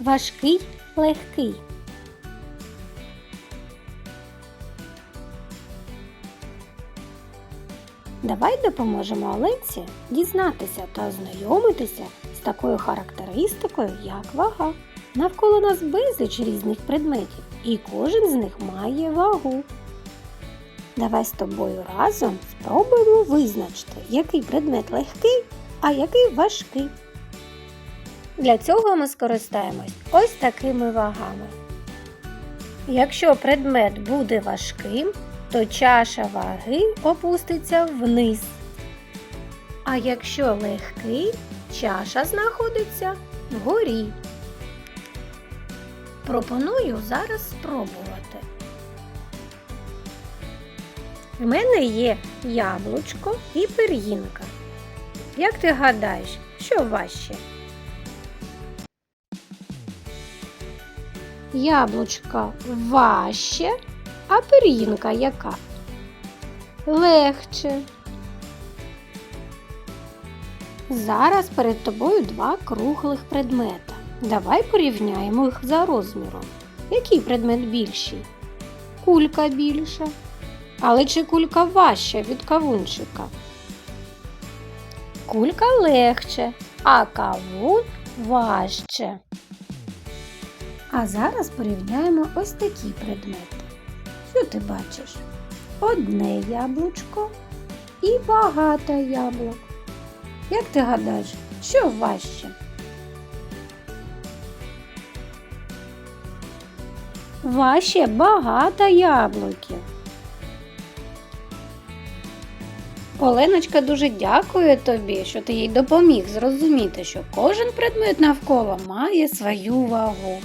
важкий, легкий? Давай допоможемо Оленці дізнатися та ознайомитися з такою характеристикою, як вага. Навколо нас безліч різних предметів, і кожен з них має вагу. Давай з тобою разом спробуємо визначити, який предмет легкий, а який важкий. Для цього ми скористаємось ось такими вагами. Якщо предмет буде важким, то чаша ваги опуститься вниз. А якщо легкий, чаша знаходиться вгорі. Пропоную зараз спробувати. В мене є яблучко і пир'їнка. Як ти гадаєш, що важче? Яблучко важче, а пир'їнка яка? Легче. Зараз перед тобою два круглих предмета. Давай порівняємо їх за розміром. Який предмет більший? Кулька більша. Але чи кулька важча від кавунчика? Кулька легче, а кавун важче. А зараз порівняємо ось такі предмети. Що ти бачиш? Одне яблучко і багато яблук. Як ти гадаєш, що важче? Важче багато яблуків. Оленочка дуже дякує тобі, що ти їй допоміг зрозуміти, що кожен предмет навколо має свою вагу.